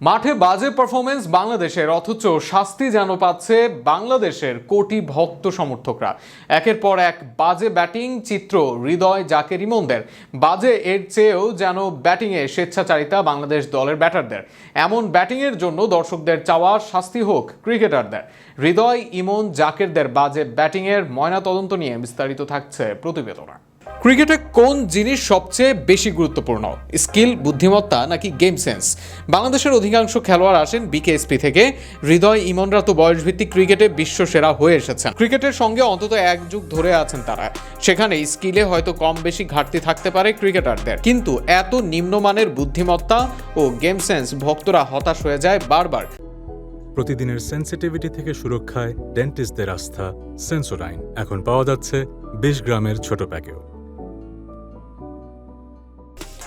মাঠে বাজে পারফরমেন্স বাংলাদেশের, অথচ শাস্তি যেন পাচ্ছে বাংলাদেশের কোটি ভক্ত সমর্থকরা। একের পর এক বাজে ব্যাটিং চিত্র হৃদয় জাকের ইমনদের বাজে এর চেয়েও যেন ব্যাটিংয়ে স্বেচ্ছাচারিতা বাংলাদেশ দলের ব্যাটারদের। এমন ব্যাটিংয়ের জন্য দর্শকদের চাওয়া শাস্তি হোক ক্রিকেটারদের। হৃদয়, ইমন, জাকেরদের বাজে ব্যাটিংয়ের ময়নাতদন্ত নিয়ে বিস্তারিত থাকছে প্রতিবেদনা। ক্রিকেটে কোন জিনিস সবচেয়ে বেশি গুরুত্বপূর্ণ? স্কিল, বুদ্ধিমত্তা নাকি গেম সেন্স? বাংলাদেশের অধিকাংশ খেলোয়াড় আসেন বিকেএসপি থেকে। হৃদয় ইমনরা তো বয়সভিত্তিক ক্রিকেটে বিশ্ব সেরা হয়ে এসেছেন। ক্রিকেটের সঙ্গে অন্তত এক যুগ ধরে আছেন তারা। সেখানে স্কিলে হয়তো কম বেশি ঘাটতি থাকতে পারে ক্রিকেটারদের। কিন্তু এত নিম্নমানের বুদ্ধিমত্তা ও গেম সেন্স ভক্তরা হতাশ হয়ে যায় বারবার। প্রতিদিনের সেন্সিটিভিটি থেকে সুরক্ষায় ডেন্টিস্টদের আস্থা সেন্সোডাইন। এখন পাওয়া যাচ্ছে বিশ গ্রামের ছোট প্যাকেও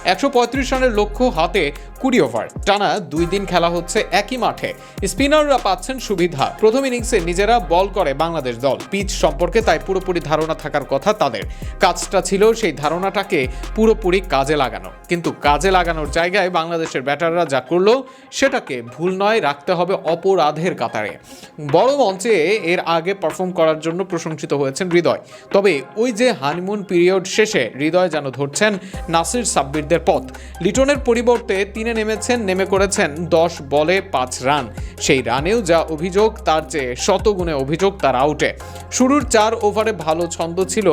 একশো পঁয়ত্রিশ রানের লক্ষ্য হাতে কুড়ি ওভার। টানা দুই দিন খেলা হচ্ছে একই মাঠে। স্পিনাররা পাচ্ছেন সুবিধা। প্রথম ইনিংসে নিজেরা বল করে বাংলাদেশ দল। পিচ সম্পর্কে তাই পুরোপুরি ধারণা থাকার কথা তাদের। কাজটা ছিল সেই ধারণাটাকে পুরোপুরি কাজে লাগানো। কিন্তু কাজে লাগানোর জায়গায় বাংলাদেশের ব্যাটাররা যা করল, সেটাকে ভুল নয়, রাখতে হবে অপরাধের কাতারে। বড় মঞ্চে এর আগে পারফর্ম করার জন্য প্রশংসিত হয়েছেন হৃদয়। তবে ওই যে হানিমুন পিরিয়ড শেষে হৃদয় যেন ধরছেন নাসির সাব্বিরদের পথ। লিটনের পরিবর্তে তিনি নেমেছেন, নেমে করেছেন দশ বলে পাঁচ রান। সেই রানেও যা অভিযোগ, তার চেয়ে শতগুণে অভিযোগ তার আউটে। শুরুর চার ওভারে ভালো ছন্দ ছিল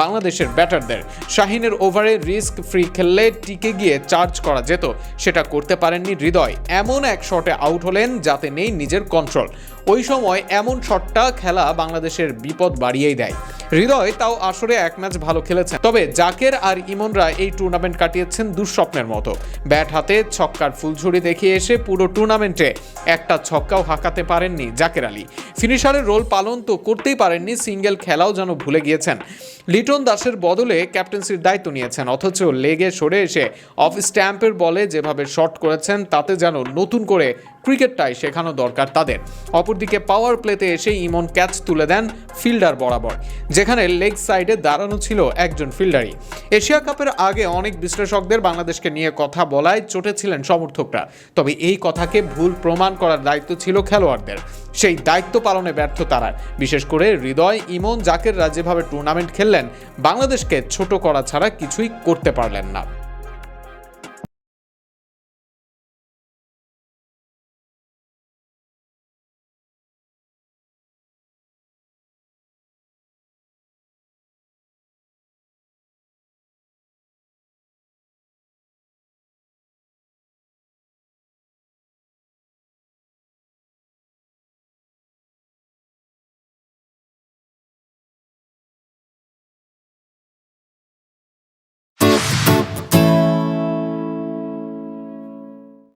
বাংলাদেশের ব্যাটারদের। শাহিনের ওভারে রিস্ক ফ্রি খেললে টিকে গিয়ে চার্জ করা যেত। সেটা করতে পারেননি হৃদয়। এমন এক শটে আউট হলেন যাতে নেই নিজের কন্ট্রোল। ওই সময় এমন শটটা খেলা বাংলাদেশের বিপদ বাড়িয়েই দেয়। হৃদয় তাও আসরে এক ম্যাচ ভালো খেলেছেন। তবে জাকের আর ইমনরা এই টুর্নামেন্ট কাটিয়েছেন দুঃস্বপ্নের মতো। ব্যাট হাতে ছক্কার ফুলঝুরি দেখিয়ে এসে পুরো টুর্নামেন্টে একটা ছক্কাও হাঁকাতে পারেননি জাকের আলী। ফিনিশারের রোল পালন তো করতেই পারেননি সিঙ্গেল খেলাও যেন ভুলে গিয়েছেন। লিটন দাসের বদলে ক্যাপ্টেন্সির দায়িত্ব নিয়েছেন, অথচ লেগে সরে এসে অফ স্ট্যাম্পের বলে যেভাবে শট করেছেন, তাতে যেন নতুন করে ক্রিকেটটাই শেখানো দরকার তাদের। অপরদিকে পাওয়ার প্লেতে এসে ইমন ক্যাচ তুলে দেন ফিল্ডার বরাবর, যেখানে লেগ সাইডে দাঁড়ানো ছিল একজন ফিল্ডারই এশিয়া কাপের আগে অনেক বিশ্লেষকদের বাংলাদেশকে নিয়ে কথা বলায় চটেছিলেন সমর্থকরা, তবে এই কথাকে ভুল প্রমাণ করার দায়িত্ব ছিল খেলোয়াড়দের। সেই দায়িত্ব পালনে ব্যর্থ তারা। বিশেষ করে হৃদয়, ইমন জাকেররা যেভাবে টুর্নামেন্ট খেললেন, বাংলাদেশকে ছোট করা ছাড়া কিছুই করতে পারলেন না।